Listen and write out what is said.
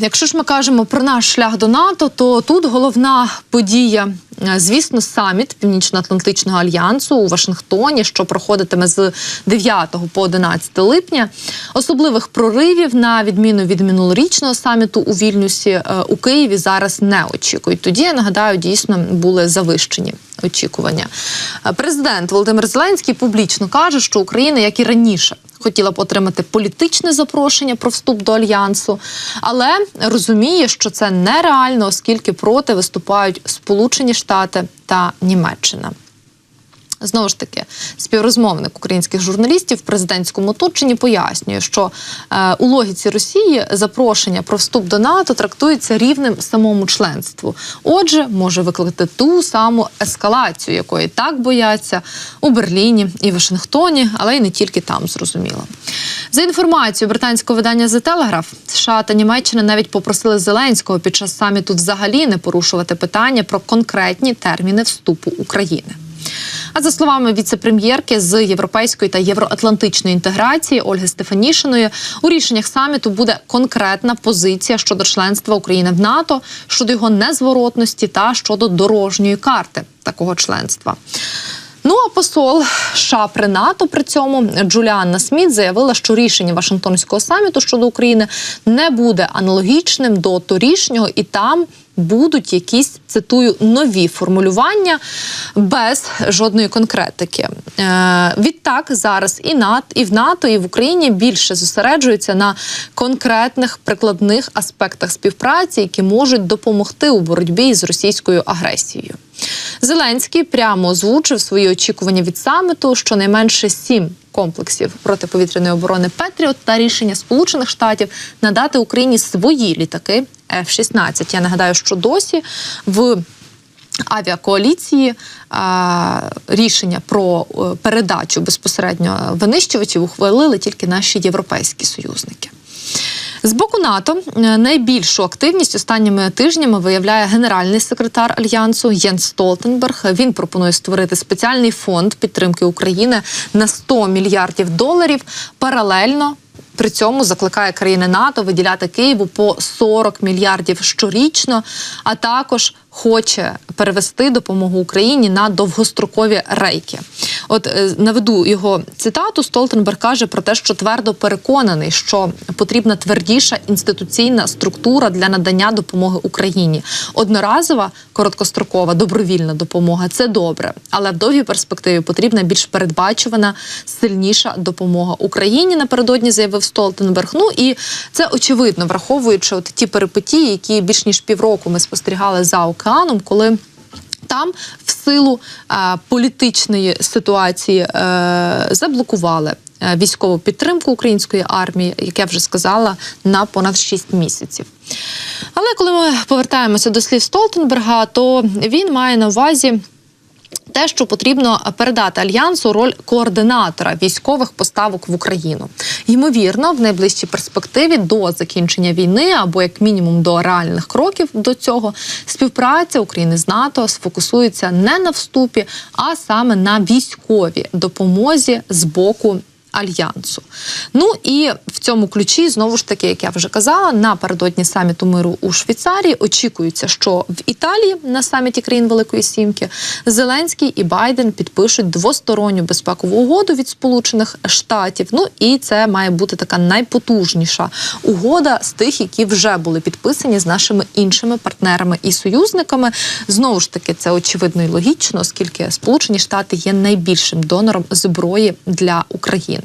Якщо ж ми кажемо про наш шлях до НАТО, то тут головна подія, е, звісно, саміт Північно-Атлантичного альянсу у Вашингтоні, що проходитиме з 9 по 11 липня. Особливих проривів на відміну від минулорічного саміту у Вільнюсі е, у Києві зараз не очікують. Тоді я нагадаю, дійсно були завищені очікування. Е, Президент Володимир Зеленський публічно каже, що Україна, як і раніше, хотіла б отримати політичне запрошення про вступ до альянсу, але розуміє, що це нереально, оскільки проти виступають Сполучені Штати та Німеччина. Знову ж таки, співрозмовник українських журналістів в президентському оточенні пояснює, що е, у логіці Росії запрошення про вступ до НАТО трактується рівним самому членству. Отже, може викликати ту саму ескалацію, якої так бояться у Берліні і Вашингтоні, але й не тільки там зрозуміло. За інформацією британського видання The Telegraph, США та Німеччина навіть попросили Зеленського під час саміту взагалі не порушувати питання про конкретні терміни вступу України. А за словами віце-прем'єрки з європейської та євроатлантичної інтеграції Ольги Стефанішиної, у рішеннях саміту буде конкретна позиція щодо членства України в НАТО, щодо його незворотності та щодо дорожньої карти такого членства. Ну а посол США при НАТО при цьому Джуліанна Сміт заявила, що рішення Вашингтонського саміту щодо України не буде аналогічним до торішнього, і там будуть якісь цитую нові формулювання без жодної конкретики. Е, відтак зараз і НАТО, і в НАТО, і в Україні більше зосереджуються на конкретних прикладних аспектах співпраці, які можуть допомогти у боротьбі з російською агресією. Зеленський прямо озвучив свої очікування від саміту, щонайменше сім комплексів протиповітряної оборони Петріот та рішення Сполучених Штатів надати Україні свої літаки F-16. Я нагадаю, що досі в авіакоаліції а, рішення про е, передачу безпосередньо винищувачів ухвалили тільки наші європейські союзники. З боку НАТО е, найбільшу активність останніми тижнями виявляє генеральний секретар альянсу Єнс Столтенберг. Він пропонує створити спеціальний фонд підтримки України на 100 мільярдів доларів паралельно. При цьому закликає країни НАТО виділяти Києву по 40 мільярдів щорічно, а також хоче перевести допомогу Україні на довгострокові рейки. От е, наведу його цитату. Столтенберг каже про те, що твердо переконаний, що потрібна твердіша інституційна структура для надання допомоги Україні. Одноразова короткострокова добровільна допомога це добре, але в довгій перспективі потрібна більш передбачувана, сильніша допомога Україні. Напередодні заявив Столтенберг. Ну і це очевидно, враховуючи от ті перипетії, які більш ніж півроку ми спостерігали за океаном, коли. Там в силу е, політичної ситуації е, заблокували е, військову підтримку української армії, як я вже сказала, на понад 6 місяців. Але коли ми повертаємося до слів Столтенберга, то він має на увазі. Те, що потрібно передати альянсу роль координатора військових поставок в Україну, ймовірно, в найближчій перспективі до закінчення війни або як мінімум до реальних кроків до цього, співпраця України з НАТО сфокусується не на вступі, а саме на військовій допомозі з боку альянсу. Ну і в цьому ключі знову ж таки, як я вже казала, напередодні саміту миру у Швейцарії очікується, що в Італії на саміті країн Великої Сімки Зеленський і Байден підпишуть двосторонню безпекову угоду від Сполучених Штатів. Ну і це має бути така найпотужніша угода з тих, які вже були підписані з нашими іншими партнерами і союзниками. Знову ж таки, це очевидно і логічно, оскільки Сполучені Штати є найбільшим донором зброї для України.